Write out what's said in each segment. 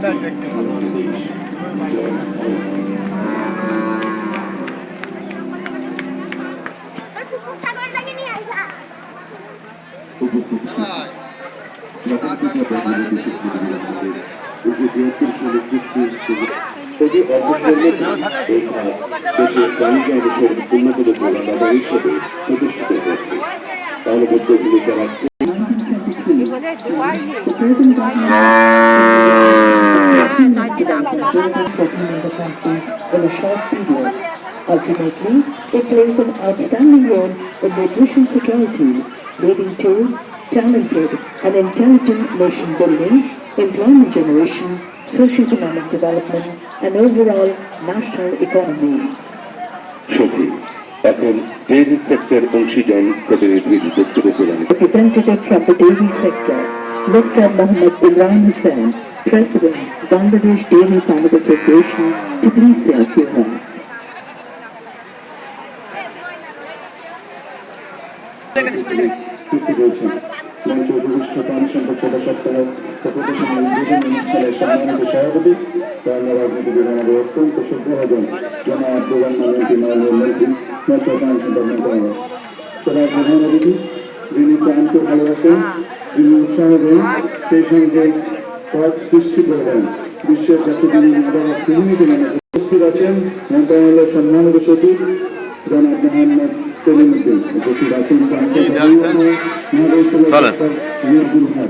তাই দেখতে পাবো। তাহলে বলতে ভূমিকা রাখছে উন্নত প্রধান হিসেবে প্রতিষ্ঠিত হয়েছে তাহলে বক্তব্যগুলি জানাচ্ছে in the country in a short period. Ultimately, it plays an outstanding role in nutrition security, leading to talented and intelligent nation building, employment generation, socio-economic development, and overall national economy. সত্যি এখন dairy sector অংশীজন প্রতিনিধির বক্তব্য প্রদান Representative from the dairy sector, Mr. Mohammed Imran Hussain, President, Bangladesh Dairy Farmers Association, to please say a few words. ভালোবাসেন যিনি উৎসাহ দেন সেই সঙ্গে পথ সৃষ্টি করবেন বিশ্বের চিহ্নিত উপস্থিত আছেন। মন্ত্রণালয়ের সম্মানিত সচিব জনাব মোহাম্মদ সেলিম উদ্দিন উপস্থিত আছেন চলেন।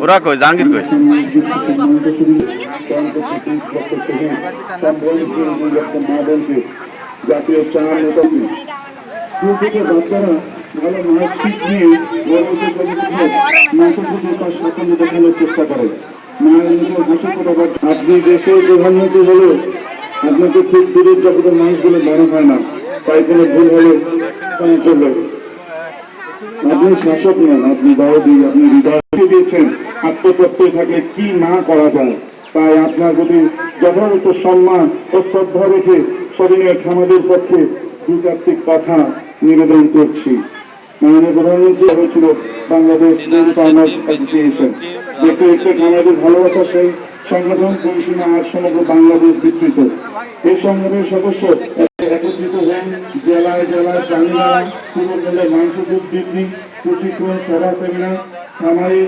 ওরা কই? জাহাঙ্গীর কই? জাতীয় চা নেতাজি। থেকে বাচ্চারা ভালো মানসিক নিয়ে মানসিকতার সাফল্য দেখানোর চেষ্টা করে। আপনি দেশের প্রধানমন্ত্রী হলেও আপনাকে খুব দূরের জগতের মানুষগুলো মনে হয় না, তাই কোনো ভুল হলে আপনি শাসক নন, আপনি দরদি আপনি হৃদয় দিয়েছেন, আত্মতত্ত্বে থাকলে কি না করা যায়? তাই আপনার প্রতি যথাযথ সম্মান ও শ্রদ্ধা রেখে স্মরণীয় খামাদের পক্ষে দু কথা নিবেদন করছি। মাননীয় প্রধানমন্ত্রী হয়েছিল বাংলাদেশ ফার্মার্স অ্যাসোসিয়েশন ভালোবাসা সেই সংগঠন পরিসীমা আর সমগ্র বাংলাদেশ বিস্তৃত। এই সংগঠনের সদস্য একত্রিত হন জেলায় জেলায় প্রাণী মেলা পূর্বজেলে মাংস দুধ বিক্রি প্রশিক্ষণ সভা সেমিনার খামারি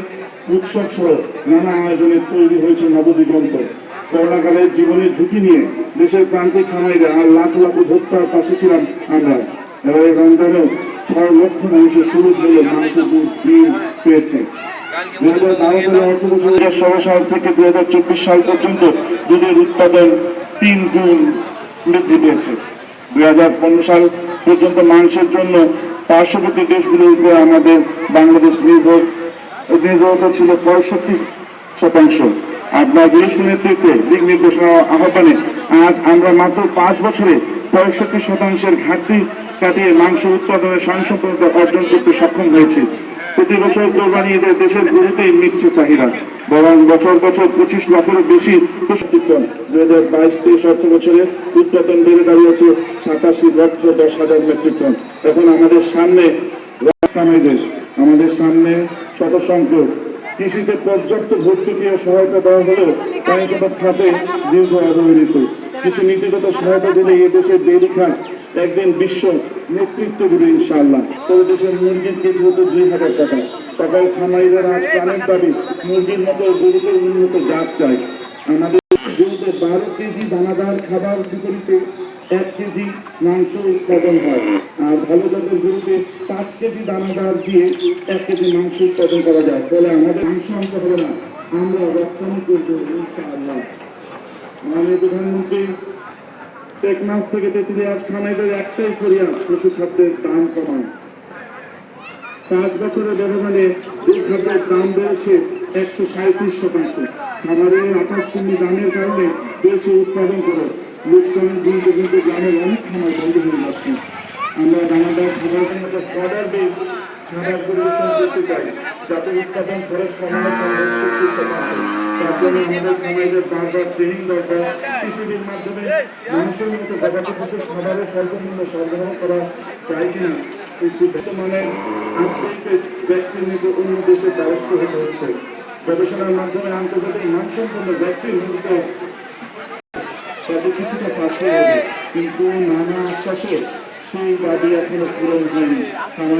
উৎসব সহ নানা আয়োজনে তৈরি হয়েছে নবদিগন্ত। করোনাকালের জীবনের ঝুঁকি নিয়ে দেশের প্রান্তিক খামারিরা আর লাখ লাখ ভোক্তার পাশে ছিলাম আমরা। এবার এই রমজানেও মানুষের জন্য পার্শ্ববর্তী দেশগুলোর উপরে আমাদের বাংলাদেশ নির্ভর নির্ভরতা ছিল পঁয়ষট্টি শতাংশ। আপনার বিশেষ নেতৃত্বে দিক নির্দেশনা আহ্বানে আজ আমরা মাত্র পাঁচ বছরে পঁয়ষট্টি শতাংশের ঘাটতি কাটিয়ে মাংস উৎপাদনের স্বয়ংসম্পূর্ণতা অর্জন করতে সক্ষম হয়েছে। প্রতি বছর কোরবানি ঈদের দেশের গরুতেই মিটছে চাহিদা। বরং বছর বছর পঁচিশ লাখেরও বেশি প্রশিক্ষণ দুই হাজার বাইশ তেইশ অর্থ বছরে উৎপাদন বেড়ে দাঁড়িয়েছে সাতাশি লক্ষ দশ হাজার মেট্রিক টন। এখন আমাদের সামনে দেশ আমাদের সামনে শত সংখ্যক কৃষিতে পর্যাপ্ত ভর্তুকি ও সহায়তা দেওয়া হলেও পানিগত খাতে দীর্ঘ অবহেলিত কিছু নীতিগত সহায়তা দিলে এ দেশের ডেইরি খাত একদিন বিশ্ব নেতৃত্ব দেবে ইনশাআল্লাহ। তবে দেশের মুরগির কেজি হতো দুই হাজার টাকা। সকাল খামারিদের আজ প্রাণের দাবি মুরগির মতো গরুকে উন্নত জাত চাই আমাদের গরুতে বারো কেজি দানাদার খাবার বিপরীতে এক কেজি মাংস উৎপাদন হয়। আর ভালো জাতের গরুতে পাঁচ কেজি দানাদার দিয়ে এক কেজি মাংস উৎপাদন করা যায়। ফলে আমাদের মাংস আনতে হবে না। আমরা রপ্তানি করব ইনশাআল্লাহ। মাননীয় প্রধানমন্ত্রী টেকনাফ থেকে তেতুলিয়া খামাইদের একটাই ফরিয়া পশু খাদ্যের দাম কমায়। পাঁচ বছরের ব্যবধানে দুই খাদ্যের দাম বেড়েছে একশো সাঁত্রিশ শতাংশ। খাবারের আকাশচুম্বী দামের কারণে বেশি উৎপাদন করে লোকসান দিনকে দিনকে গ্রামের অনেক খামার বন্ধ হয়ে যাচ্ছে। আমরা দানাদার খাবারের মতো অর্ডার দিয়ে খাবার পরিবেশন করতে করা আন্তর্জাতিক নিতে অন্য দেশের দ্বারস্থ হতে হচ্ছে। গবেষণার মাধ্যমে আন্তর্জাতিক মানসম্পন্ন ভ্যাকসিন নিতে তাতে কিছুটা হবে। কিন্তু নানা আশ্বাসে সেই দাবি এখনও পূরণ হয়নি।